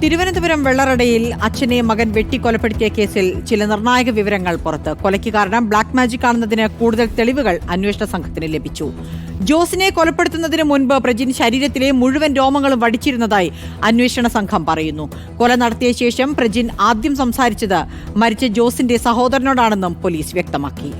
തിരുവനന്തപുരം വെള്ളറടയിൽ അച്ഛനെ മകൻ വെട്ടിക്കൊലപ്പെടുത്തിയ കേസിൽ ചില നിർണായക വിവരങ്ങൾ പുറത്ത്. കൊലയ്ക്ക് കാരണം ബ്ലാക്ക് മാജിക് ആണെന്നതിന് കൂടുതൽ തെളിവുകൾ അന്വേഷണ സംഘത്തിന് ലഭിച്ചു. ജോസിനെ കൊലപ്പെടുത്തുന്നതിന് മുൻപ് പ്രജിൻ ശരീരത്തിലെ മുഴുവൻ രോമങ്ങളും വടിച്ചിരുന്നതായി അന്വേഷണ സംഘം പറയുന്നു. കൊല നടത്തിയ ശേഷം പ്രജിൻ ആദ്യം സംസാരിച്ചത് മരിച്ച ജോസിന്റെ സഹോദരനോടാണെന്നും പോലീസ് വ്യക്തമാക്കി.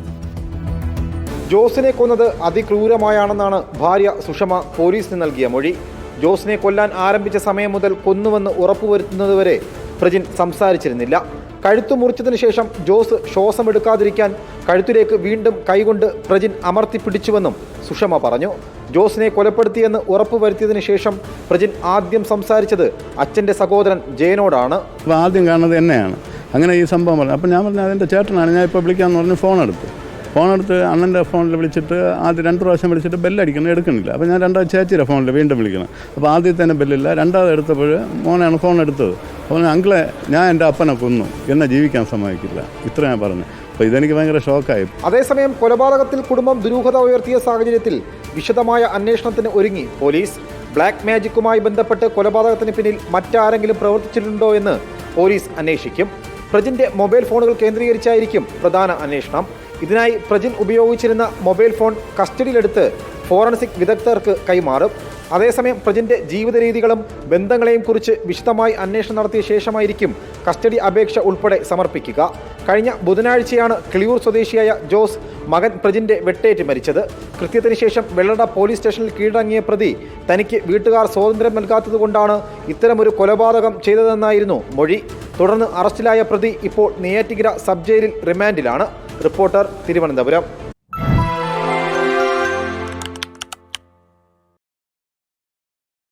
ജോസിനെ കൊന്നത് അതിക്രൂരമായാണെന്നാണ് ഭാര്യ സുഷമ പോലീസിന് നൽകിയ മൊഴി. ജോസിനെ കൊല്ലാൻ ആരംഭിച്ച സമയം മുതൽ കൊന്നുവെന്ന് ഉറപ്പുവരുത്തുന്നതുവരെ പ്രജിൻ സംസാരിച്ചിരുന്നില്ല. കഴുത്തു മുറിച്ചതിന് ശേഷം ജോസ് ശ്വാസമെടുക്കാതിരിക്കാൻ കഴുത്തിലേക്ക് വീണ്ടും കൈകൊണ്ട് പ്രജിൻ അമർത്തി പിടിച്ചുവെന്നും സുഷമ പറഞ്ഞു. ജോസിനെ കൊലപ്പെടുത്തിയെന്ന് ഉറപ്പുവരുത്തിയതിനു ശേഷം പ്രജിൻ ആദ്യം സംസാരിച്ചത് അച്ഛന്റെ സഹോദരൻ ജയനോടാണ്. ആദ്യം കാണുന്നത് എന്നെയാണ്. അങ്ങനെ ഈ സംഭവം പറഞ്ഞു. അപ്പം ഞാൻ പറഞ്ഞു അതിന്റെ ചേട്ടനാണ്. ഞാൻ ഇപ്പോൾ വിളിക്കാമെന്ന് പറഞ്ഞ് ഫോൺ എടുത്തു ഫോൺ എടുത്ത് അണ്ണന്റെ ഫോണിൽ വിളിച്ചിട്ട് ആദ്യം രണ്ട് പ്രാവശ്യം വിളിച്ചിട്ട് ബെല്ലടിക്കണം എടുക്കണില്ല അപ്പോൾ ഞാൻ രണ്ടാമത് ചേച്ചിയുടെ ഫോണിൽ വീണ്ടും വിളിക്കണം അപ്പോൾ ആദ്യത്തെ തന്നെ ബെല്ലില്ല രണ്ടാമത് എടുത്തപ്പോൾ മോനാണ് ഫോൺ എടുത്തത് അപ്പോൾ അങ്കിളെ ഞാൻ എന്റെ അപ്പനെ കൊന്നു. എന്നെ ജീവിക്കാൻ സമ്മതിക്കില്ല. ഇത്ര ഞാൻ പറഞ്ഞു അപ്പോൾ ഇതെനിക്ക് ഭയങ്കര ഷോക്കായി. അതേസമയം കൊലപാതകത്തിൽ കുടുംബം ദുരൂഹത ഉയർത്തിയ സാഹചര്യത്തിൽ വിശദമായ അന്വേഷണത്തിന് ഒരുങ്ങി പോലീസ്. ബ്ലാക്ക് മാജിക്കുമായി ബന്ധപ്പെട്ട് കൊലപാതകത്തിന് പിന്നിൽ മറ്റാരെങ്കിലും പ്രവർത്തിച്ചിട്ടുണ്ടോ എന്ന് പോലീസ് അന്വേഷിക്കും. പ്രജിന്റെ മൊബൈൽ ഫോണുകൾ കേന്ദ്രീകരിച്ചായിരിക്കും പ്രധാന അന്വേഷണം. ഇതിനായി പ്രജിൻ ഉപയോഗിച്ചിരുന്ന മൊബൈൽ ഫോൺ കസ്റ്റഡിയിലെടുത്ത് ഫോറൻസിക് വിദഗ്ധർക്ക് കൈമാറും. അതേസമയം പ്രജിന്റെ ജീവിത രീതികളും ബന്ധങ്ങളെയും കുറിച്ച് വിശദമായി അന്വേഷണം നടത്തിയ ശേഷമായിരിക്കും കസ്റ്റഡി അപേക്ഷ ഉൾപ്പെടെ സമർപ്പിക്കുക. കഴിഞ്ഞ ബുധനാഴ്ചയാണ് കിളിയൂർ സ്വദേശിയായ ജോസ് മകൻ പ്രജിന്റെ വെട്ടേറ്റ് മരിച്ചത്. കൃത്യത്തിന് ശേഷം വെള്ളട പോലീസ് സ്റ്റേഷനിൽ കീഴടങ്ങിയ പ്രതി തനിക്ക് വീട്ടുകാർ സ്വാതന്ത്ര്യം നൽകാത്തതുകൊണ്ടാണ് ഇത്തരമൊരു കൊലപാതകം ചെയ്തതെന്നായിരുന്നു മൊഴി. തുടർന്ന് അറസ്റ്റിലായ പ്രതി ഇപ്പോൾ നെയ്യാറ്റിക്കര സബ് ജയിലിൽ റിമാൻഡിലാണ്. റിപ്പോർട്ടർ തിരുവനന്തപുരം.